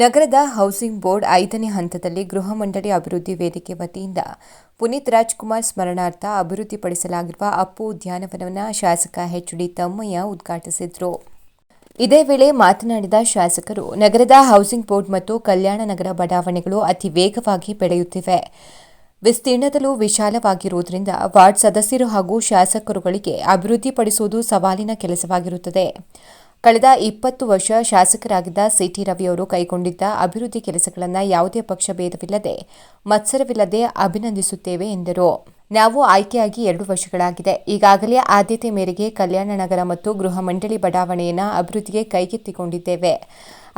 ನಗರದ housing board ಐದನೇ ಹಂತದಲ್ಲಿ ಗೃಹ ಮಂಡಳಿ ಅಭಿವೃದ್ಧಿ ವೇದಿಕೆ ವತಿಯಿಂದ ಪುನೀತ್ ರಾಜ್ಕುಮಾರ್ ಸ್ಮರಣಾರ್ಥ ಅಭಿವೃದ್ಧಿಪಡಿಸಲಾಗಿರುವ ಅಪ್ಪು ಉದ್ಯಾನವನವನ್ನು ಶಾಸಕ ಎಚ್ ಡಿ ತಮ್ಮಯ್ಯ ಉದ್ಘಾಟಿಸಿದರು. ಇದೇ ವೇಳೆ ಮಾತನಾಡಿದ ಶಾಸಕರು, ನಗರದ ಹೌಸಿಂಗ್ ಬೋರ್ಡ್ ಮತ್ತು ಕಲ್ಯಾಣ ನಗರ ಬಡಾವಣೆಗಳು ಅತಿ ವೇಗವಾಗಿ ಬೆಳೆಯುತ್ತಿವೆ. ವಿಸ್ತೀರ್ಣದಲ್ಲೂ ವಿಶಾಲವಾಗಿರುವುದರಿಂದ ವಾರ್ಡ್ ಸದಸ್ಯರು ಹಾಗೂ ಶಾಸಕರುಗಳಿಗೆ ಅಭಿವೃದ್ಧಿಪಡಿಸುವುದು ಸವಾಲಿನ ಕೆಲಸವಾಗಿರುತ್ತದೆ. ಕಳೆದ ಇಪ್ಪತ್ತು ವರ್ಷ ಶಾಸಕರಾಗಿದ್ದ ಸಿಟಿ ರವಿ ಅವರು ಕೈಗೊಂಡಿದ್ದ ಅಭಿವೃದ್ಧಿ ಕೆಲಸಗಳನ್ನು ಯಾವುದೇ ಪಕ್ಷ ಭೇದವಿಲ್ಲದೆ ಮತ್ಸರವಿಲ್ಲದೆ ಅಭಿನಂದಿಸುತ್ತೇವೆ ಎಂದರು. ನಾವು ಆಯ್ಕೆಯಾಗಿ ಎರಡು ವರ್ಷಗಳಾಗಿದೆ. ಈಗಾಗಲೇ ಆದ್ಯತೆ ಮೇರೆಗೆ ಕಲ್ಯಾಣ ನಗರ ಮತ್ತು ಗೃಹ ಮಂಡಳಿ ಬಡಾವಣೆಯನ್ನು ಅಭಿವೃದ್ಧಿಗೆ ಕೈಗೆತ್ತಿಕೊಂಡಿದ್ದೇವೆ.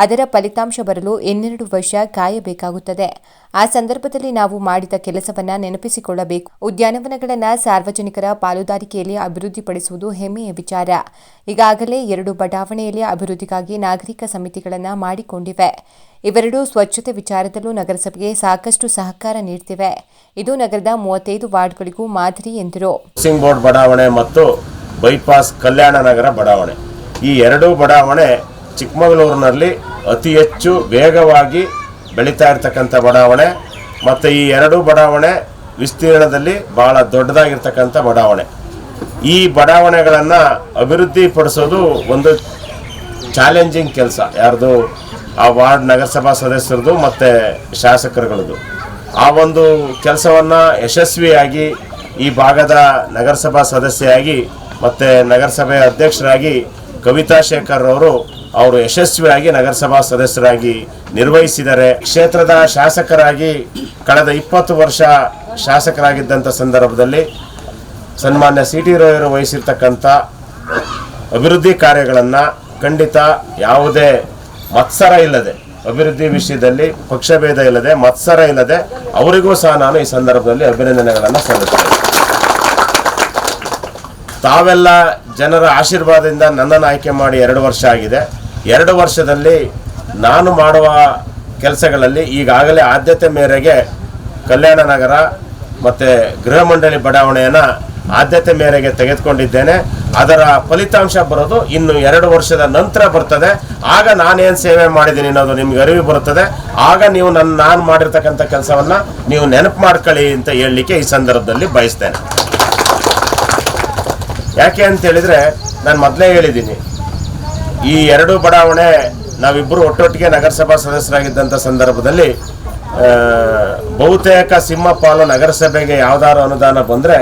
ಅದರ ಫಲಿತಾಂಶ ಬರಲು ಇನ್ನೆರಡು ವರ್ಷ ಕಾಯಬೇಕಾಗುತ್ತದೆ. ಆ ಸಂದರ್ಭದಲ್ಲಿ ನಾವು ಮಾಡಿದ ಕೆಲಸವನ್ನ ನೆನಪಿಸಿಕೊಳ್ಳಬೇಕು. ಉದ್ಯಾನವನಗಳನ್ನು ಸಾರ್ವಜನಿಕರ ಪಾಲುದಾರಿಕೆಯಲ್ಲಿ ಅಭಿವೃದ್ಧಿಪಡಿಸುವುದು ಹೆಮ್ಮೆಯ ವಿಚಾರ. ಈಗಾಗಲೇ ಎರಡು ಬಡಾವಣೆಯಲ್ಲಿ ಅಭಿವೃದ್ಧಿಗಾಗಿ ನಾಗರಿಕ ಸಮಿತಿಗಳನ್ನು ಮಾಡಿಕೊಂಡಿವೆ. ಇವೆರಡೂ ಸ್ವಚ್ಛತೆ ವಿಚಾರದಲ್ಲೂ ನಗರಸಭೆಗೆ ಸಾಕಷ್ಟು ಸಹಕಾರ ನೀಡ್ತಿವೆ. ಇದು ನಗರದ ಮೂವತ್ತೈದು ವಾರ್ಡ್ಗಳಿಗೂ ಮಾದರಿ ಎಂದರು. ಬೋರ್ಡ್ ಬಡಾವಣೆ ಮತ್ತು ಬೈಪಾಸ್ ಕಲ್ಯಾಣ ನಗರ ಬಡಾವಣೆ. ಈ ಎರಡೂ ಬಡಾವಣೆ ಚಿಕ್ಕಮಗಳೂರಿನಲ್ಲಿ ಅತಿ ಹೆಚ್ಚು ವೇಗವಾಗಿ ಬೆಳೀತಾ ಇರ್ತಕ್ಕಂಥ ಬಡಾವಣೆ, ಮತ್ತು ಈ ಎರಡೂ ಬಡಾವಣೆ ವಿಸ್ತೀರ್ಣದಲ್ಲಿ ಭಾಳ ದೊಡ್ಡದಾಗಿರ್ತಕ್ಕಂಥ ಬಡಾವಣೆ. ಈ ಬಡಾವಣೆಗಳನ್ನು ಅಭಿವೃದ್ಧಿಪಡಿಸೋದು ಒಂದು ಚಾಲೆಂಜಿಂಗ್ ಕೆಲಸ. ಯಾರ್ದು? ಆ ವಾರ್ಡ್ ನಗರಸಭಾ ಸದಸ್ಯರದು ಮತ್ತು ಶಾಸಕರುಗಳದ್ದು ಆ ಒಂದು ಕೆಲಸವನ್ನು ಯಶಸ್ವಿಯಾಗಿ ಈ ಭಾಗದ ನಗರಸಭಾ ಸದಸ್ಯೆಯಾಗಿ ಮತ್ತು ನಗರಸಭೆಯ ಅಧ್ಯಕ್ಷರಾಗಿ ಕವಿತಾ ಶೇಖರ್ ಅವರು ಅವರು ಯಶಸ್ವಿಯಾಗಿ ನಗರಸಭಾ ಸದಸ್ಯರಾಗಿ ನಿರ್ವಹಿಸಿದರೆ ಕ್ಷೇತ್ರದ ಶಾಸಕರಾಗಿ ಕಳೆದ ಇಪ್ಪತ್ತು ವರ್ಷ ಶಾಸಕರಾಗಿದ್ದಂಥ ಸಂದರ್ಭದಲ್ಲಿ ಸನ್ಮಾನ್ಯ ಸಿ ಟಿ ರವಿಯವರು ವಹಿಸಿರ್ತಕ್ಕಂಥ ಅಭಿವೃದ್ಧಿ ಕಾರ್ಯಗಳನ್ನು ಖಂಡಿತ ಯಾವುದೇ ಮತ್ಸರ ಇಲ್ಲದೆ, ಅಭಿವೃದ್ಧಿ ವಿಷಯದಲ್ಲಿ ಪಕ್ಷಭೇದ ಇಲ್ಲದೆ, ಮತ್ಸರ ಇಲ್ಲದೆ ಅವರಿಗೂ ಸಹ ನಾನು ಈ ಸಂದರ್ಭದಲ್ಲಿ ಅಭಿನಂದನೆಗಳನ್ನು ಸಲ್ಲಿಸ್ತೇನೆ. ತಾವೆಲ್ಲ ಜನರ ಆಶೀರ್ವಾದದಿಂದ ನನ್ನನ್ನು ಆಯ್ಕೆ ಮಾಡಿ ಎರಡು ವರ್ಷ ಆಗಿದೆ. ಎರಡು ವರ್ಷದಲ್ಲಿ ನಾನು ಮಾಡುವ ಕೆಲಸಗಳಲ್ಲಿ ಈಗಾಗಲೇ ಆದ್ಯತೆ ಮೇರೆಗೆ ಕಲ್ಯಾಣ ನಗರ ಮತ್ತು ಗೃಹ ಮಂಡಳಿ ಬಡಾವಣೆಯನ್ನು ಆದ್ಯತೆ ಮೇರೆಗೆ ತೆಗೆದುಕೊಂಡಿದ್ದೇನೆ. ಅದರ ಫಲಿತಾಂಶ ಬರೋದು ಇನ್ನು ಎರಡು ವರ್ಷದ ನಂತರ ಬರ್ತದೆ. ಆಗ ನಾನೇನು ಸೇವೆ ಮಾಡಿದ್ದೀನಿ ಅನ್ನೋದು ನಿಮ್ಗೆ ಅರಿವು ಬರುತ್ತದೆ. ಆಗ ನೀವು ನನ್ನ ನಾನು ಮಾಡಿರ್ತಕ್ಕಂಥ ಕೆಲಸವನ್ನು ನೀವು ನೆನಪು ಮಾಡ್ಕೊಳ್ಳಿ ಅಂತ ಹೇಳಲಿಕ್ಕೆ ಈ ಸಂದರ್ಭದಲ್ಲಿ ಬಯಸ್ತೇನೆ. ಯಾಕೆ ಅಂತ ಹೇಳಿದರೆ ನಾನು ಮೊದಲೇ ಹೇಳಿದ್ದೀನಿ. ಈ ಎರಡು ಬಡಾವಣೆ ನಾವಿಬ್ಬರು ಒಟ್ಟೊಟ್ಟಿಗೆ ನಗರಸಭಾ ಸದಸ್ಯರಾಗಿದ್ದಂಥ ಸಂದರ್ಭದಲ್ಲಿ ಬಹುತೇಕ ಸಿಂಹಪಾಲು ನಗರಸಭೆಗೆ ಯಾವ್ದಾದ್ರು ಅನುದಾನ ಬಂದರೆ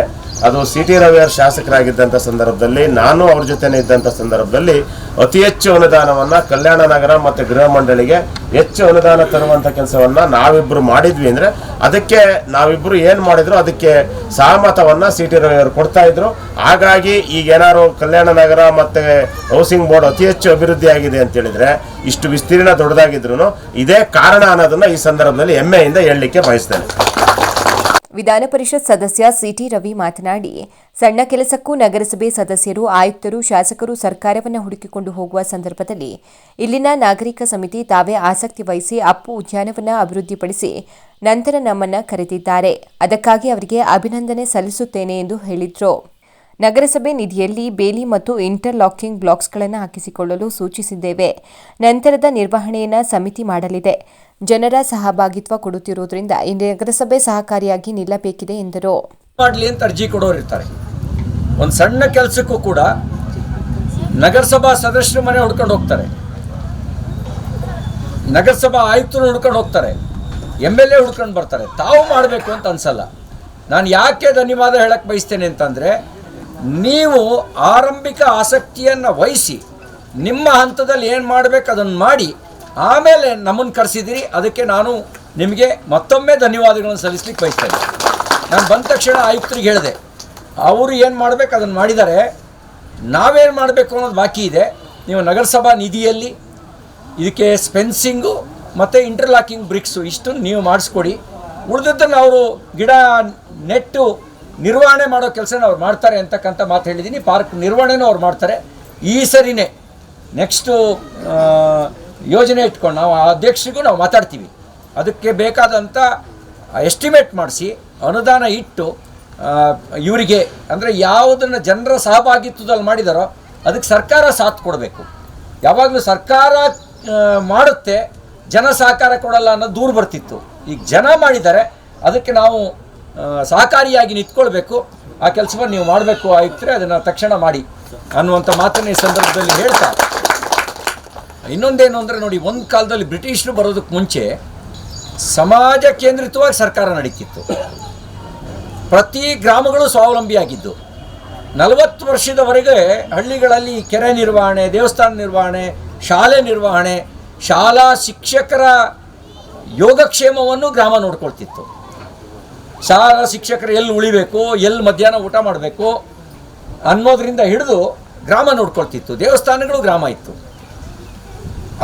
ಅದು ಸಿ ಟಿ ರವಿಯರ್ ಶಾಸಕರಾಗಿದ್ದಂಥ ಸಂದರ್ಭದಲ್ಲಿ, ನಾನು ಅವ್ರ ಜೊತೆನೇ ಇದ್ದಂಥ ಸಂದರ್ಭದಲ್ಲಿ ಅತಿ ಹೆಚ್ಚು ಅನುದಾನವನ್ನು ಕಲ್ಯಾಣ ನಗರ ಮತ್ತು ಗೃಹ ಮಂಡಳಿಗೆ ಹೆಚ್ಚು ಅನುದಾನ ತರುವಂಥ ಕೆಲಸವನ್ನು ನಾವಿಬ್ಬರು ಮಾಡಿದ್ವಿ ಅಂದರೆ ಅದಕ್ಕೆ ನಾವಿಬ್ಬರು ಏನು ಮಾಡಿದ್ರು ಅದಕ್ಕೆ ಸಹಮತವನ್ನು ಸಿ ಟಿ ರವಿಯವರು ಕೊಡ್ತಾ ಇದ್ರು. ಹಾಗಾಗಿ ಈಗ ಏನಾದ್ರು ಕಲ್ಯಾಣ ನಗರ ಮತ್ತು ಹೌಸಿಂಗ್ ಬೋರ್ಡ್ ಅತಿ ಹೆಚ್ಚು ಅಭಿವೃದ್ಧಿ ಆಗಿದೆ ಅಂತ ಹೇಳಿದ್ರೆ ಇಷ್ಟು ವಿಸ್ತೀರ್ಣ ದೊಡ್ಡದಾಗಿದ್ರು ಇದೇ ಕಾರಣ ಅನ್ನೋದನ್ನು ಈ ಸಂದರ್ಭದಲ್ಲಿ ಹೆಮ್ಮೆಯಿಂದ ಹೇಳಲಿಕ್ಕೆ ಬಯಸ್ತೇನೆ. ವಿಧಾನ ಪರಿಷತ್ ಸದಸ್ಯ ಸಿಟಿ ರವಿ ಮಾತನಾಡಿ, ಸಣ್ಣ ಕೆಲಸಕ್ಕೂ ನಗರಸಭೆ ಸದಸ್ಯರು, ಆಯುಕ್ತರು, ಶಾಸಕರು ಸರ್ಕಾರವನ್ನು ಹುಡುಕಿಕೊಂಡು ಹೋಗುವ ಸಂದರ್ಭದಲ್ಲಿ ಇಲ್ಲಿನ ನಾಗರಿಕ ಸಮಿತಿ ತಾವೇ ಆಸಕ್ತಿ ವಹಿಸಿ ಅಪ್ಪು ಉದ್ಯಾನವನ್ನ ಅಭಿವೃದ್ಧಿಪಡಿಸಿ ನಂತರ ನಮ್ಮನ್ನ ಕರೆದಿದ್ದಾರೆ. ಅದಕ್ಕಾಗಿ ಅವರಿಗೆ ಅಭಿನಂದನೆ ಸಲ್ಲಿಸುತ್ತೇನೆ ಎಂದು ಹೇಳಿದರು. ನಗರಸಭೆ ನಿಧಿಯಲ್ಲಿ ಬೇಲಿ ಮತ್ತು ಇಂಟರ್ಲಾಕಿಂಗ್ ಬ್ಲಾಕ್ಸ್ಗಳನ್ನು ಹಾಕಿಸಿಕೊಳ್ಳಲು ಸೂಚಿಸಿದ್ದೇವೆ. ನಂತರದ ನಿರ್ವಹಣೆಯನ್ನು ಸಮಿತಿ ಮಾಡಲಿದೆ. ಜನರ ಸಹಭಾಗಿತ್ವ ಕೊಡುತ್ತಿರುವುದರಿಂದ ಈ ನಗರಸಭೆ ಸಹಕಾರಿಯಾಗಿ ನಿಲ್ಲಬೇಕಿದೆ ಎಂದರು. ಮಾಡಲಿ ಅಂತ ಅರ್ಜಿ ಕೊಡೋರು ಇರ್ತಾರೆ. ಒಂದು ಸಣ್ಣ ಕೆಲಸಕ್ಕೂ ಕೂಡ ನಗರಸಭಾ ಸದಸ್ಯರ ಮನೆ ಹುಡ್ಕೊಂಡು ಹೋಗ್ತಾರೆ. ನಗರಸಭಾ ಆಯುಕ್ತರು ಹುಡ್ಕೊಂಡು ಹೋಗ್ತಾರೆ. ಎಂ ಎಲ್ ಎ ಹುಡ್ಕೊಂಡು ಬರ್ತಾರೆ. ತಾವು ಮಾಡಬೇಕು ಅಂತ ಅನ್ಸಲ್ಲ. ನಾನು ಯಾಕೆ ಧನ್ಯವಾದ ಹೇಳಕ್ಕೆ ಬಯಸ್ತೇನೆ ಅಂತಂದರೆ, ನೀವು ಆರಂಭಿಕ ಆಸಕ್ತಿಯನ್ನು ವಹಿಸಿ, ನಿಮ್ಮ ಹಂತದಲ್ಲಿ ಏನು ಮಾಡಬೇಕು ಅದನ್ನು ಮಾಡಿ ಆಮೇಲೆ ನಮ್ಮನ್ನು ಕರೆಸಿದ್ದೀರಿ ಅದಕ್ಕೆ ನಾನು ನಿಮಗೆ ಮತ್ತೊಮ್ಮೆ ಧನ್ಯವಾದಗಳನ್ನು ಸಲ್ಲಿಸ್ಲಿಕ್ಕೆ ಬಯಸ್ತೇನೆ. ನಾನು ಬಂದ ತಕ್ಷಣ ಆಯುಕ್ತರಿಗೆ ಹೇಳಿದೆ, ಅವರು ಏನು ಮಾಡಬೇಕು ಅದನ್ನು ಮಾಡಿದ್ದಾರೆ. ನಾವೇನು ಮಾಡಬೇಕು ಅನ್ನೋದು ಬಾಕಿ ಇದೆ. ನೀವು ನಗರಸಭಾ ನಿಧಿಯಲ್ಲಿ ಇದಕ್ಕೆ ಸ್ಪೆನ್ಸಿಂಗು ಮತ್ತು ಇಂಟರ್ಲಾಕಿಂಗ್ ಬ್ರಿಕ್ಸು ಇಷ್ಟು ನೀವು ಮಾಡಿಸ್ಕೊಡಿ. ಉಳಿದದ್ದನ್ನು ಅವರು ಗಿಡ ನೆಟ್ಟು ನಿರ್ವಹಣೆ ಮಾಡೋ ಕೆಲಸನ ಅವ್ರು ಮಾಡ್ತಾರೆ ಅಂತಕ್ಕಂಥ ಮಾತು ಹೇಳಿದ್ದೀನಿ. ಪಾರ್ಕ್ ನಿರ್ವಹಣೆನೂ ಅವ್ರು ಮಾಡ್ತಾರೆ. ಈ ಸರಿನೇ. ನೆಕ್ಸ್ಟು ಯೋಜನೆ ಇಟ್ಕೊಂಡು ನಾವು ಆ ಅಧ್ಯಕ್ಷರಿಗೂ ನಾವು ಮಾತಾಡ್ತೀವಿ. ಅದಕ್ಕೆ ಬೇಕಾದಂಥ ಎಸ್ಟಿಮೇಟ್ ಮಾಡಿಸಿ, ಅನುದಾನ ಇಟ್ಟು ಇವರಿಗೆ ಅಂದರೆ ಯಾವುದನ್ನು ಜನರ ಸಹಭಾಗಿತ್ವದಲ್ಲಿ ಮಾಡಿದಾರೋ ಅದಕ್ಕೆ ಸರ್ಕಾರ ಸಾಥ್ ಕೊಡಬೇಕು. ಯಾವಾಗಲೂ ಸರ್ಕಾರ ಮಾಡುತ್ತೆ, ಜನ ಸಹಕಾರ ಕೊಡಲ್ಲ ಅನ್ನೋದು ದೂರು ಬರ್ತಿತ್ತು. ಈಗ ಜನ ಮಾಡಿದ್ದಾರೆ, ಅದಕ್ಕೆ ನಾವು ಸಹಕಾರಿಯಾಗಿ ನಿಂತ್ಕೊಳ್ಬೇಕು. ಆ ಕೆಲಸವನ್ನು ನೀವು ಮಾಡಬೇಕು ಆಯುಕ್ತರೆ ಅದನ್ನು ತಕ್ಷಣ ಮಾಡಿ ಅನ್ನುವಂಥ ಮಾತನ್ನು ಈ ಸಂದರ್ಭದಲ್ಲಿ ಹೇಳ್ತಾ ಇನ್ನೊಂದೇನು ಅಂದರೆ ನೋಡಿ, ಒಂದು ಕಾಲದಲ್ಲಿ ಬ್ರಿಟಿಷರು ಬರೋದಕ್ಕೆ ಮುಂಚೆ ಸಮಾಜ ಕೇಂದ್ರಿತವಾಗಿ ಸರ್ಕಾರ ನಡೀತಿತ್ತು. ಪ್ರತಿ ಗ್ರಾಮಗಳು ಸ್ವಾವಲಂಬಿಯಾಗಿದ್ದು ನಲವತ್ತು ವರ್ಷದವರೆಗೆ ಹಳ್ಳಿಗಳಲ್ಲಿ ಕೆರೆ ನಿರ್ವಹಣೆ, ದೇವಸ್ಥಾನ ನಿರ್ವಹಣೆ, ಶಾಲೆ ನಿರ್ವಹಣೆ, ಶಾಲಾ ಶಿಕ್ಷಕರ ಯೋಗಕ್ಷೇಮವನ್ನು ಗ್ರಾಮ ನೋಡ್ಕೊಳ್ತಿತ್ತು. ಶಾಲಾ ಶಿಕ್ಷಕರು ಎಲ್ಲಿ ಉಳಿಬೇಕು, ಎಲ್ಲಿ ಮಧ್ಯಾಹ್ನ ಊಟ ಮಾಡಬೇಕು ಅನ್ನೋದರಿಂದ ಹಿಡಿದು ಗ್ರಾಮ ನೋಡ್ಕೊಳ್ತಿತ್ತು. ದೇವಸ್ಥಾನಗಳು ಗ್ರಾಮ ಇತ್ತು.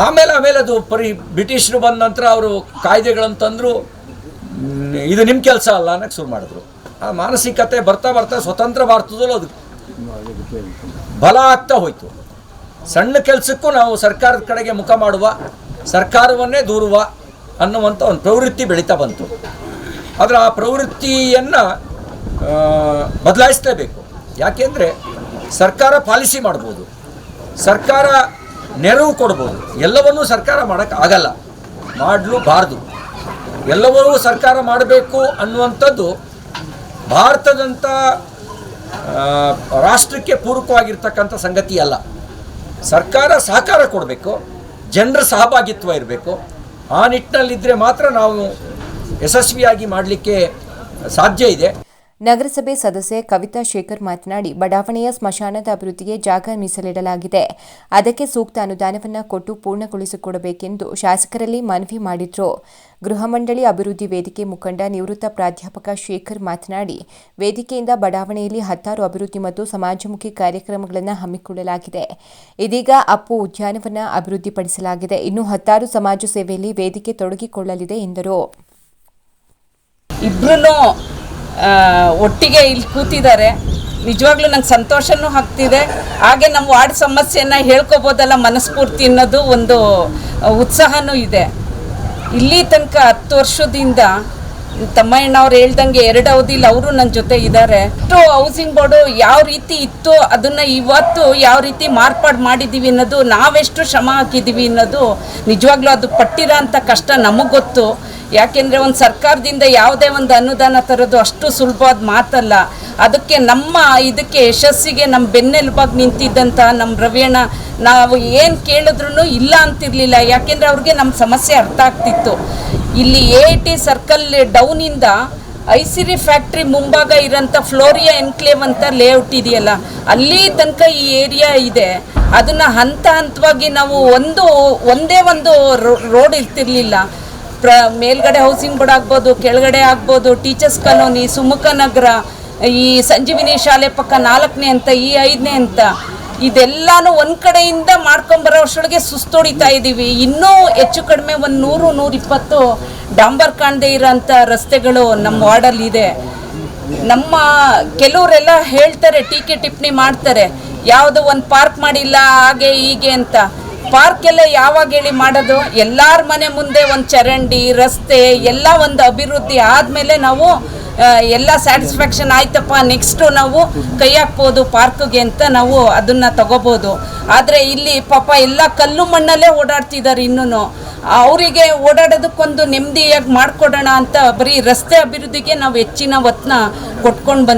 ಆಮೇಲೆ ಆಮೇಲೆ ಅದು ಪರಿ ಬ್ರಿಟಿಷರು ಬಂದ ನಂತರ ಅವರು ಕಾಯ್ದೆಗಳನ್ನು ತಂದರು. ಇದು ನಿಮ್ಮ ಕೆಲಸ ಅಲ್ಲ ಅನ್ನಕ್ಕೆ ಶುರು ಮಾಡಿದ್ರು. ಆ ಮಾನಸಿಕತೆ ಬರ್ತಾ ಬರ್ತಾ ಸ್ವತಂತ್ರ ಭಾರತದಲ್ಲೂ ಅದು ಬಲ ಆಗ್ತಾ ಹೋಯಿತು. ಸಣ್ಣ ಕೆಲಸಕ್ಕೂ ನಾವು ಸರ್ಕಾರದ ಕಡೆಗೆ ಮುಖ ಮಾಡುವ, ಸರ್ಕಾರವನ್ನೇ ದೂರುವ ಅನ್ನುವಂಥ ಒಂದು ಪ್ರವೃತ್ತಿ ಬೆಳೀತಾ ಬಂತು. ಆದರೆ ಆ ಪ್ರವೃತ್ತಿಯನ್ನು ಬದಲಾಯಿಸಲೇಬೇಕು. ಯಾಕೆಂದರೆ ಸರ್ಕಾರ ಪಾಲಿಸಿ ಮಾಡ್ಬೋದು. ಸರ್ಕಾರ ನೆರವು ಕೊಡ್ಬೋದು. ಎಲ್ಲವನ್ನೂ ಸರ್ಕಾರ ಮಾಡೋಕ್ಕಾಗಲ್ಲ ಮಾಡಲೂಬಾರ್ದು ಎಲ್ಲವನ್ನೂ ಸರ್ಕಾರ ಮಾಡಬೇಕು ಅನ್ನುವಂಥದ್ದು ಭಾರತದಂಥ ರಾಷ್ಟ್ರಕ್ಕೆ ಪೂರಕವಾಗಿರ್ತಕ್ಕಂಥ ಸಂಗತಿ ಅಲ್ಲ. ಸರ್ಕಾರ ಸಹಕಾರ ಕೊಡಬೇಕು, ಜನರ ಸಹಭಾಗಿತ್ವ ಇರಬೇಕು. ಆ ನಿಟ್ಟಿನಲ್ಲಿದ್ದರೆ ಮಾತ್ರ ನಾವು ಯಶಸ್ವಿಯಾಗಿ ಮಾಡಲಿಕ್ಕೆ ಸಾಧ್ಯ ಇದೆ. ನಗರಸಭೆ ಸದಸ್ಯೆ ಕವಿತಾ ಶೇಖರ್ ಮಾತನಾಡಿ, ಬಡಾವಣೆಯ ಸ್ಮಶಾನದ ಅಭಿವೃದ್ಧಿಗೆ ಜಾಗ ಮೀಸಲಿಡಲಾಗಿದೆ. ಅದಕ್ಕೆ ಸೂಕ್ತ ಅನುದಾನವನ್ನು ಕೊಟ್ಟು ಪೂರ್ಣಗೊಳಿಸಿಕೊಡಬೇಕೆಂದು ಶಾಸಕರಲ್ಲಿ ಮನವಿ ಮಾಡಿದ್ರು. ಗೃಹ ಮಂಡಳಿ ಅಭಿವೃದ್ಧಿ ವೇದಿಕೆ ಮುಖಂಡ ನಿವೃತ್ತ ಪ್ರಾಧ್ಯಾಪಕ ಶೇಖರ್ ಮಾತನಾಡಿ, ವೇದಿಕೆಯಿಂದ ಬಡಾವಣೆಯಲ್ಲಿ ಹತ್ತಾರು ಅಭಿವೃದ್ಧಿ ಮತ್ತು ಸಮಾಜಮುಖಿ ಕಾರ್ಯಕ್ರಮಗಳನ್ನು ಹಮ್ಮಿಕೊಳ್ಳಲಾಗಿದೆ. ಇದೀಗ ಅಪ್ಪು ಉದ್ಯಾನವನ ಅಭಿವೃದ್ಧಿಪಡಿಸಲಾಗಿದೆ. ಇನ್ನು ಹತ್ತಾರು ಸಮಾಜ ಸೇವೆಯಲ್ಲಿ ವೇದಿಕೆ ತೊಡಗಿಕೊಳ್ಳಲಿದೆ ಎಂದರು. ಒಟ್ಟಿಗೆ ಇಲ್ಲಿ ಕೂತಿದ್ದಾರೆ. ನಿಜವಾಗ್ಲೂ ನಂಗೆ ಸಂತೋಷನೂ ಆಗ್ತಿದೆ. ಹಾಗೆ ನಮ್ಮ ವಾರ್ಡ್ ಸಮಸ್ಯೆಯನ್ನು ಹೇಳ್ಕೊಬೋದಲ್ಲ ಮನಸ್ಫೂರ್ತಿ ಅನ್ನೋದು ಒಂದು ಉತ್ಸಾಹನೂ ಇದೆ. ಇಲ್ಲಿ ತನಕ ಹತ್ತು ವರ್ಷದಿಂದ ತಮ್ಮಣ್ಣವ್ರು ಹೇಳ್ದಂಗೆ ಎರಡು ಅವಧಿಲಿ ಅವರು ನನ್ನ ಜೊತೆ ಇದ್ದಾರೆ ಅಷ್ಟು ಹೌಸಿಂಗ್ ಬೋರ್ಡು ಯಾವ ರೀತಿ ಇತ್ತು ಅದನ್ನು ಇವತ್ತು ಯಾವ ರೀತಿ ಮಾರ್ಪಾಡು ಮಾಡಿದ್ದೀವಿ ಅನ್ನೋದು ನಾವೆಷ್ಟು ಶ್ರಮ ಹಾಕಿದ್ದೀವಿ ಅನ್ನೋದು ನಿಜವಾಗ್ಲೂ ಅದು ಪಟ್ಟಿರೋ ಕಷ್ಟ ನಮಗೆ ಗೊತ್ತು. ಯಾಕೆಂದರೆ ಒಂದು ಸರ್ಕಾರದಿಂದ ಯಾವುದೇ ಒಂದು ಅನುದಾನ ತರೋದು ಅಷ್ಟು ಸುಲಭವಾದ ಮಾತಲ್ಲ. ಅದಕ್ಕೆ ನಮ್ಮ ಇದಕ್ಕೆ ಯಶಸ್ಸಿಗೆ ನಮ್ಮ ಬೆನ್ನೆಲುಬಾಗಿ ನಿಂತಿದ್ದಂಥ ನಮ್ಮ ರವಿಯಣ್ಣ ನಾವು ಏನು ಕೇಳಿದ್ರು ಇಲ್ಲ ಅಂತಿರಲಿಲ್ಲ. ಯಾಕೆಂದರೆ ಅವ್ರಿಗೆ ನಮ್ಮ ಸಮಸ್ಯೆ ಅರ್ಥ ಆಗ್ತಿತ್ತು. ಇಲ್ಲಿ ಎ ಟಿ ಸರ್ಕಲ್ ಡೌನಿಂದ ಐಸಿರಿ ಫ್ಯಾಕ್ಟ್ರಿ ಮುಂಭಾಗ ಇರೋಂಥ ಫ್ಲೋರಿಯಾ ಎನ್ಕ್ಲೇವ್ ಅಂತ ಲೇಔಟ್ ಇದೆಯಲ್ಲ, ಅಲ್ಲಿ ತನಕ ಈ ಏರಿಯಾ ಇದೆ. ಅದನ್ನು ಹಂತ ಹಂತವಾಗಿ ನಾವು ಒಂದು, ಒಂದೇ ಒಂದು ರೋಡ್ ಇರ್ತಿರ್ಲಿಲ್ಲ. ಪ್ರ ಮೇಲ್ಗಡೆ ಹೌಸಿಂಗ್ ಬೋರ್ಡ್ ಆಗ್ಬೋದು, ಕೆಳಗಡೆ ಆಗ್ಬೋದು ಟೀಚರ್ಸ್ ಕಾಲೋನಿ ಸುಮುಖ ನಗರ, ಈ ಸಂಜೀವಿನಿ ಶಾಲೆ ಪಕ್ಕ ನಾಲ್ಕನೇ ಅಂತ, ಈ ಐದನೇ ಅಂತ, ಇದೆಲ್ಲಾನು ಒಂದು ಕಡೆಯಿಂದ ಮಾಡ್ಕೊಂಬರೋ ಅಷ್ಟೊಳಗೆ ಸುಸ್ತೊಡಿತಾ ಇದ್ದೀವಿ ಇನ್ನೂ ಹೆಚ್ಚು ಕಡಿಮೆ ಒಂದು ನೂರು, ನೂರಿಪ್ಪತ್ತು ಡಾಂಬರ್ ಕಾಣದೇ ಇರೋಂಥ ರಸ್ತೆಗಳು ನಮ್ಮ ವಾರ್ಡಲ್ಲಿ ಇದೆ ನಮ್ಮ ಕೆಲವರೆಲ್ಲ ಹೇಳ್ತಾರೆ, ಟೀಕೆ ಟಿಪ್ಪಣಿ ಮಾಡ್ತಾರೆ. ಯಾವುದೋ ಒಂದು ಪಾರ್ಕ್ ಮಾಡಿಲ್ಲ, ಹಾಗೆ ಹೀಗೆ ಅಂತ. ಪಾರ್ಕ್ ಎಲ್ಲ ಯಾವಾಗ ಹೇಳಿ ಮಾಡೋದು? ಎಲ್ಲಾರ ಮನೆ ಮುಂದೆ ಒಂದು ಚರಂಡಿ, ರಸ್ತೆ, ಎಲ್ಲ ಒಂದು ಅಭಿವೃದ್ಧಿ ಆದಮೇಲೆ ನಾವು ಎಲ್ಲ ಸ್ಯಾಟಿಸ್ಫ್ಯಾಕ್ಷನ್ ಆಯ್ತಪ್ಪ, ನೆಕ್ಸ್ಟು ನಾವು ಕೈ ಹಾಕ್ಬೋದು ಪಾರ್ಕ್ಗೆ ಅಂತ ನಾವು ಅದನ್ನು ತಗೋಬೋದು. ಆದರೆ ಇಲ್ಲಿ ಪಾಪ ಎಲ್ಲ ಕಲ್ಲು ಮಣ್ಣಲ್ಲೇ ಓಡಾಡ್ತಿದ್ದಾರೆ ಇನ್ನೂ ಅವರಿಗೆ ಓಡಾಡೋದಕ್ಕೊಂದು ನೆಮ್ಮದಿಯಾಗಿ ಮಾಡಿಕೊಡೋಣ ಅಂತ ಬರೀ ರಸ್ತೆ ಅಭಿವೃದ್ಧಿಗೆ ನಾವು ಹೆಚ್ಚಿನ ಒತ್ತನ್ನ ಕೊಟ್ಕೊಂಡು